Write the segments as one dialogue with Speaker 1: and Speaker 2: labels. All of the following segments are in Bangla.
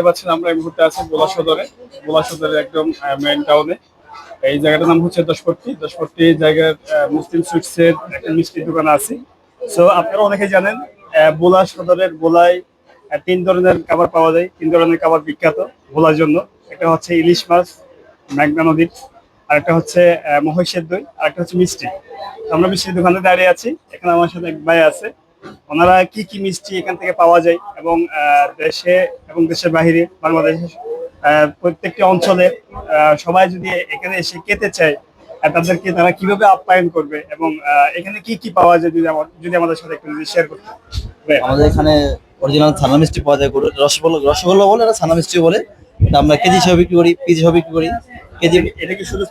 Speaker 1: দেখতে পাচ্ছেন, আমরা এই মুহূর্তে আছি বোলা সদরে বোলা সদরের একদম মেইন টাউনে এই জায়গাটার নাম হচ্ছে দশপট্টি। দশপট্টি জায়গার মুসলিম সুইটসের একটা মিষ্টির দোকান আছে। সো আপনারা অনেকেই জানেন বোলা সদরের বোলায় তিন ধরনের খাবার পাওয়া যায়। তিন ধরনের খাবার বিখ্যাত ভোলার জন্য। একটা হচ্ছে ইলিশ মাছ মেঘনা নদীর আরেকটা হচ্ছে মহিষের দই, আরেকটা হচ্ছে মিষ্টি। আমরা মিষ্টির দোকানে দাঁড়িয়ে আছি। এখানে আমার সাথে এক ভাই আছে। ওনারা কি কি মিষ্টি এখান থেকে পাওয়া যায় এবং দেশে এবং দেশের বাহিরে, বাংলাদেশে প্রত্যেকটি অঞ্চলে সবাই যদি এখানে এসে খেতে চায় তাদেরকে তারা কীভাবে আপ্যায়ন করবে এবং এখানে কি কি পাওয়া যায় যদি যদি আমাদের সাথে একটু শেয়ার করতে
Speaker 2: আমাদের এখানে অরিজিনাল ছানা মিষ্টি পাওয়া যায় রসগোল্লা রসগোল্লা বলে ছানা মিষ্টি বলে। আমরা কেজি হিসাবে বিক্রি করি, পিস হিসাবে বিক্রি করি। কেজি
Speaker 1: এটা কি শুধু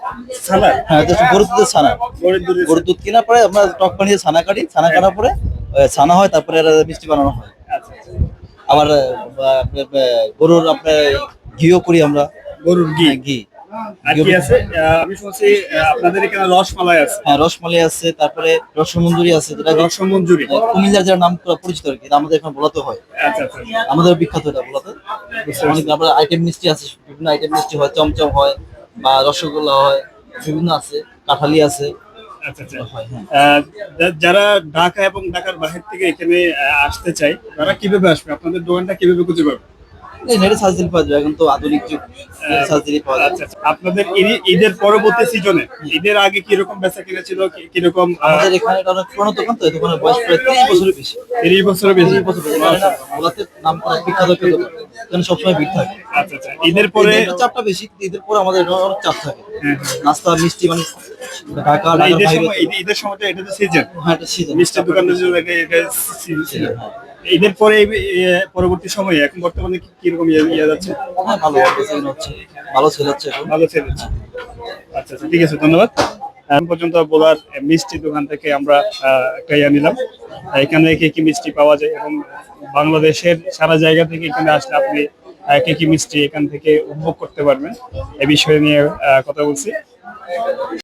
Speaker 1: সালাদ
Speaker 2: হ্যাঁ এটা গরুর দুধের ছানা।
Speaker 1: গরুর
Speaker 2: দুধ কেনার পরে আমরা টক পানি দিয়ে ছানা কাটি ছানা কাটার পরে ছানা হয় তারপরে মিষ্টি বানানো হয়।
Speaker 1: আচ্ছা, আচ্ছা।
Speaker 2: আবার গরুর আপনার ঘিও করি আমরা।
Speaker 1: গরুর ঘি?
Speaker 2: হ্যাঁ, ঘি।
Speaker 1: আছে? আমি শুনছি আপনাদের এখানে রসমালাই আছে।
Speaker 2: হ্যাঁ রসমালাই আছে তারপরে রসমঞ্জুরি আছে যেটা
Speaker 1: রসমঞ্জুরি।
Speaker 2: কুমিল্লার নাম পরিচিত আর কি আমাদের এখানে বলাতে হয়।
Speaker 1: আচ্ছা আচ্ছা
Speaker 2: আমাদের বিখ্যাত এটা বলাতে। অনেক আইটেম মিষ্টি আছে বিভিন্ন আইটেম মিষ্টি হয় চমচম হয়। বা রসগোল্লা হয় বিভিন্ন আছে কাঁঠালি আছে।
Speaker 1: আচ্ছা আচ্ছা।
Speaker 2: হ্যাঁ
Speaker 1: যারা ঢাকা এবং ঢাকার বাহির থেকে এখানে আসতে চায় তারা কীভাবে আসবে? আপনাদের দোকানটা কীভাবে খুঁজে পাবে?
Speaker 2: এই নেটে দিলে পাওয়া যাবে এখন তো আধুনিক যুগ সার্চ দিলে পাওয়া যাবে।
Speaker 1: আচ্ছা আচ্ছা। আপনাদের ঈদ- ঈদের পরবর্তী সিজনে ঈদের আগে কীরকম বেচা কিনা ছিল কি- কীরকম
Speaker 2: আমাদের এখানে অনেক পুরোনো দোকান তো দোকানের বয়স প্রায় তিরিশ বছরের বেশি।
Speaker 1: তিরিশ বছরের বেশি।
Speaker 2: তিরিশ বছর বেশি। কারণ এটা ভোলাতে নাম করা বিখ্যাত একটা দোকান এখানে সবসময় ভিড় থাকে।
Speaker 1: আচ্ছা আচ্ছা। ঈদের পরে
Speaker 2: চাপটা বেশি ঈদের পরে আমাদের অনেক চাপ থাকে।
Speaker 1: হ্যাঁ,
Speaker 2: নাস্তা মিষ্টি মানে ঢাকা
Speaker 1: ঈদের সময় ঈদ- ঈদের সময়টা এটা তো সিজন
Speaker 2: হ্যাঁ এটা সিজন
Speaker 1: মিষ্টির দোকানের জন্য এটা এটা সিজন ঈদের পরে পরবর্তী সময়ে এখন বর্তমানে কি- কীরকম ইয়ে ইয়ে যাচ্ছে?
Speaker 2: হ্যাঁ ভালো হচ্ছে। ভালো সেল হচ্ছে
Speaker 1: ভালো চলেছে আচ্ছা আচ্ছা ঠিক আছে ধন্যবাদ। এখন পর্যন্ত বলার মিষ্টি দোকান থেকে আমরা একটা ইয়ে নিলাম। এখানে কি কি মিষ্টি পাওয়া যায় এবং বাংলাদেশের সারা জায়গা থেকে এখানে আসলে আপনি কি কি মিষ্টি এখান থেকে উপভোগ করতে পারবেন। এ বিষয়ে নিয়ে কথা বলছি।